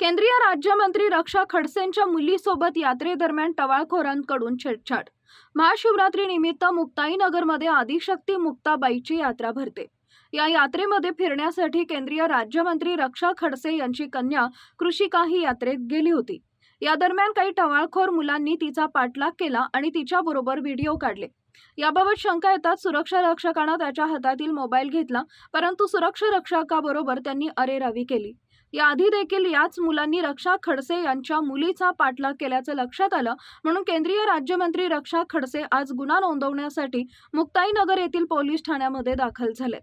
केंद्रीय राज्यमंत्री रक्षा खडसेंच्या मुलीसोबत यात्रेदरम्यान टवाळखोरांकडून छेडछाड. महाशिवरात्री निमित्त मुक्ताईनगरमध्ये आदिशक्ती मुक्ताबाईची यात्रा भरते. या यात्रेमध्ये फिरण्यासाठी केंद्रीय राज्यमंत्री रक्षा खडसे यांची कन्या कृषिका ही यात्रेत गेली होती. या दरम्यान काही टवाळखोर मुलांनी तिचा पाठलाग केला आणि तिच्याबरोबर व्हिडिओ काढले. याबाबत शंका येताच सुरक्षा रक्षकानं त्याच्या हातातील मोबाईल घेतला परंतु सुरक्षा रक्षकाबरोबर त्यांनी अरेरावी केली. याआधी देखील याच मुलांनी रक्षा खडसे यांच्या मुलीचा पाठलाग केल्याचं लक्षात आलं म्हणून केंद्रीय राज्यमंत्री रक्षा खडसे आज गुन्हा नोंदवण्यासाठी मुक्ताईनगर येथील पोलीस ठाण्यामध्ये दाखल झाले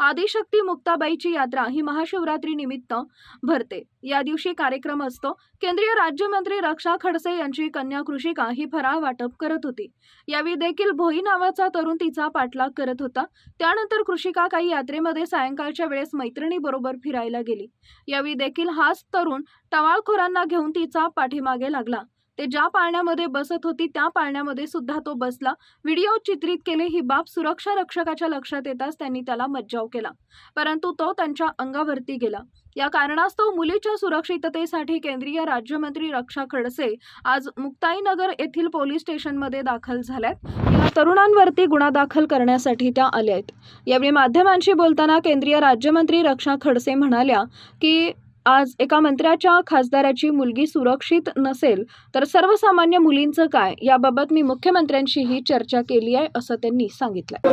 आदिशक्ती मुक्ताबाईची यात्रा ही महाशिवरात्री निमित्त भरते. या दिवशी कार्यक्रम असतो. केंद्रीय राज्यमंत्री रक्षा खडसे यांची कन्या कृषिका ही फराळ वाटप करत होती. यावेळी देखील भोई नावाचा तरुण तिचा पाठलाग करत होता. त्यानंतर कृषिका काही यात्रेमध्ये सायंकाळच्या वेळेस मैत्रिणीबरोबर फिरायला गेली. यावेळी देखील हाच तरुण टवाळखोरांना घेऊन तिचा पाठीमागे लागला. ते ज्या पाळण्यामध्ये बसत होती त्या पाळण्यामध्ये सुद्धा तो बसला. व्हिडिओ चित्रित केले ही बाब सुरक्षा रक्षकाच्या लक्षात येताच त्यांनी त्याला मज्जाव केला. परंतु तो त्यांच्या अंगावरती गेला. या कारणास्तव मुलीच्या सुरक्षिततेसाठी केंद्रीय राज्यमंत्री रक्षा खडसे आज मुक्ताईनगर येथील पोलीस स्टेशनमध्ये दाखल झाल्यात. या तरुणांवरती गुन्हा दाखल करण्यासाठी त्या आल्या आहेत. यावेळी माध्यमांशी बोलताना केंद्रीय राज्यमंत्री रक्षा खडसे म्हणाल्या की आज एका मंत्र्याच्या खासदाराची मुलगी सुरक्षित नसेल तर सर्वसामान्य मुलींचं काय? याबाबत मी मुख्यमंत्र्यांशीही चर्चा केली आहे असं त्यांनी सांगितलं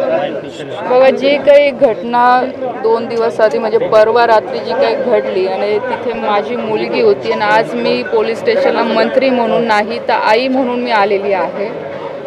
बघा जे काही घटना दोन दिवस आधी म्हणजे परवा रात्री जी काही घडली आणि तिथे माझी मुलगी होती आणि आज मी पोलीस स्टेशनला मंत्री म्हणून नाही तर आई म्हणून मी आलेली आहे.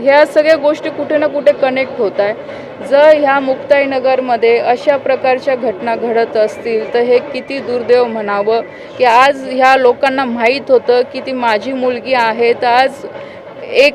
ह्या सगळ्या गोष्टी कुठे ना कुठे कनेक्ट होत आहे. जर ह्या मुक्ताईनगरमध्ये अशा प्रकारच्या घटना घडत असतील तर हे किती दुर्दैव म्हणावं? की आज ह्या लोकांना माहीत होतं की ती माझी मुलगी आहे तर आज एक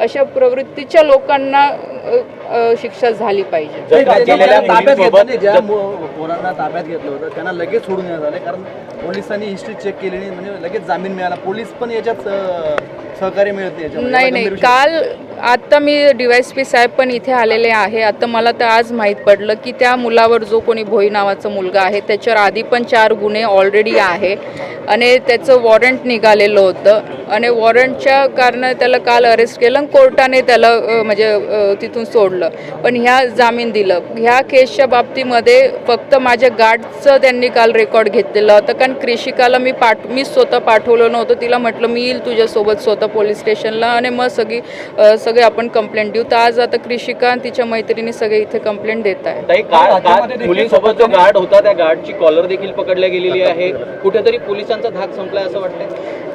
अशा प्रवृत्तीच्या लोकांना शिक्षा झाली पाहिजे. मुलांना ताब्यात घेतलं होतं त्यांना लगेच सोडून देण्यात आले कारण पोलिसांनी हिस्ट्री चेक केली नाही म्हणजे लगेच जामीन मिळाला. पोलीस पण याच्यात सहकार्य मिळत नाही. नाही. काल आता मी डीवायस पी साहेब पण इथे आलेले आहे. आता मला तर आज माहीत पडलं की त्या मुलावर जो कोणी भोई नावाचा मुलगा आहे त्याच्यावर आधी पण चार गुन्हे ऑलरेडी आहे. आणि त्याचं वॉरंट निघालेलं होतं. आणि वॉरंटच्या कारण त्याला काल अरेस्ट केलं आणि कोर्टाने त्याला म्हणजे तिथून सोडलं. पण ह्या जामीन दिलं. ह्या केसच्या बाबतीमध्ये फक्त माझ्या गार्डचं त्यांनी काल रेकॉर्ड घेतलेलं होतं. कारण कृषिकाला मी पाठ मी स्वतः पाठवलं नव्हतं. तिला म्हटलं मी येईल तुझ्यासोबत स्वतः पोलीस स्टेशनला आणि मग सगळी सगळे आपण कंप्लेंट देऊ. तर आज आता कृषिका आणि तिच्या मैत्रिणी सगळे इथे कंप्लेंट देत आहे मुलींसोबत जो गार्ड होता त्या गार्डची कॉलर देखील पकडल्या गेलेली आहे. कुठेतरी पोलिसांचा धाक संपलाय असं वाटतंय?